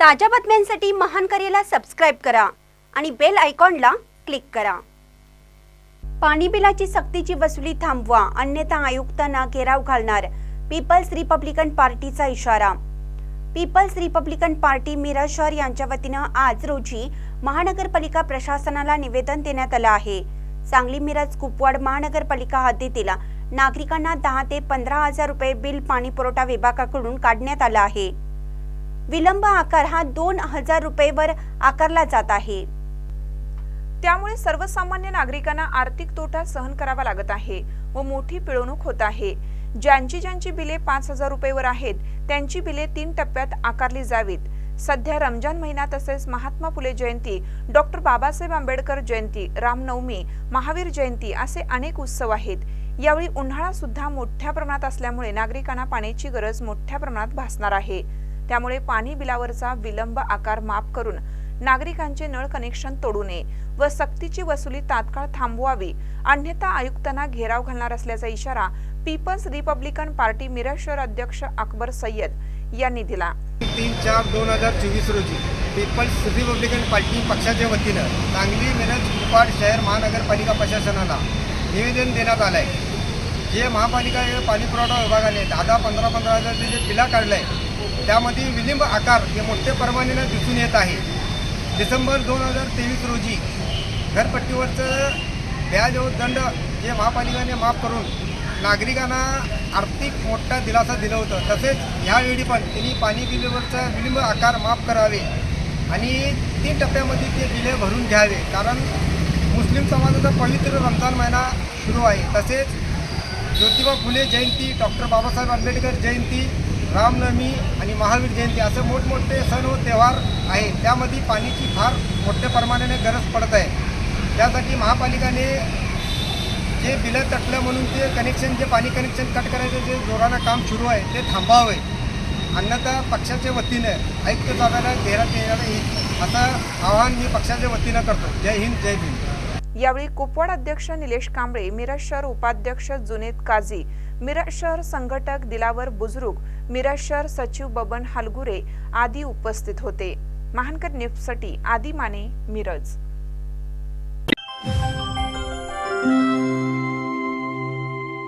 ताज्या बातम्यांसाठी महान करेला सबस्क्राईब करा आणि बेल आयकॉनला क्लिक करा. पाणी बिलाची सक्तीची वसुली थांबवा अन्यथा आयुक्तांना घेराव घालणार पीपल्स रिपब्लिकन पार्टीचा इशारा. पीपल्स रिपब्लिकन पार्टी मिरज शहर यांच्या वतीनं आज रोजी महानगरपालिका प्रशासनाला निवेदन देण्यात आलं आहे. सांगली मिरज कुपवाड महानगरपालिका हद्दीतील नागरिकांना दहा ते पंधरा हजार रुपये बिल पाणी पुरवठा विभागाकडून काढण्यात आलं आहे. विलंब आकार हा दोन हजार रुपयेवर आकारला जात आहे. त्यामुळे सर्वसामान्य नागरिकांना आर्थिक तोटा सहन करावा लागत आहे व मोठी पिळवणूक होत आहे. ज्यांची ज्यांची बिले पाच हजार रुपयेवर आहेत त्यांची बिले तीन टप्प्यात आकारली जावीत. सध्या रमजान महिना तसेच महात्मा फुले जयंती डॉक्टर बाबासाहेब आंबेडकर जयंती रामनवमी महावीर जयंती असे अनेक उत्सव आहेत. यावेळी उन्हाळा सुद्धा मोठ्या प्रमाणात असल्यामुळे नागरिकांना पाण्याची गरज मोठ्या प्रमाणात भासणार आहे. त्यामुळे पाणी बिलावरचा विलंब आकार माफ करून नागरिकांचे नळ कनेक्शन तोडू नये व सक्तीची वसुली तात्काळ थांबवावी. अन्यथा आयुक्तांना घेराव घालणार असल्याचा इशारा पीपल्स रिपब्लिकन पार्टी मिरज शहर अध्यक्ष अकबर सय्यद यांनी दिला. तीन चार दोन हजार चोवीस रोजी पीपल्स रिपब्लिकन पार्टी पक्षाच्या वतीनं सांगली मिरज कुपाड शहर महानगरपालिका प्रशासनाला निवेदन देण्यात आलं आहे जे महापालिका पाणीपुरवठा पाणी पुरवठा विभागाने दहा दहा पंधरा पंधरा हजारचे जे बिला काढलं आहे त्यामध्ये विलंब आकार हे मोठ्या प्रमाणानं दिसून येत आहे. डिसेंबर दोन हजार तेवीस रोजी घरपट्टीवरचं व्याज व दंड जे महापालिकेने माफ करून नागरिकांना आर्थिक मोठा दिलासा दिला होतं. तसेच ह्यावेळी पण त्यांनी पाणी बिलेवरचा विलंब आकार माफ करावे आणि तीन टप्प्यामध्ये ते बिले भरून घ्यावे. कारण मुस्लिम समाजाचा पवित्र रमजान महिना सुरू आहे. तसेच ज्योतिबा फुले जयंती डॉक्टर बाबासाहेब आंबेडकर जयंती रामनवमी आणि महावीर जयंती असे मोठमोठे सण व त्योहार आहे त्यामध्ये पाण्याची फार मोठ्या प्रमाणाने गरज पडत आहे. त्यासाठी महापालिकाने जे बिलं तटलं म्हणून ते कनेक्शन जे पाणी कनेक्शन कट करायचं जे जोरानं काम सुरू आहे ते थांबावे. अन्यथा पक्षाच्या वतीनं आयुक्त साहेबांना घेरात येणार येईल असं आवाहन मी पक्षाच्या वतीनं करतो. जय हिंद जय भीम. यावेळी कुपवाड अध्यक्ष निलेश कांबळे मिरज शहर उपाध्यक्ष जुनेद काझी मिरज शहर संघटक दिलावर बुजरुक मिरज शहर सचिव बबन हलगुरे आदी उपस्थित होते. महानकर न्यूजसाठी आदी माने मिरज.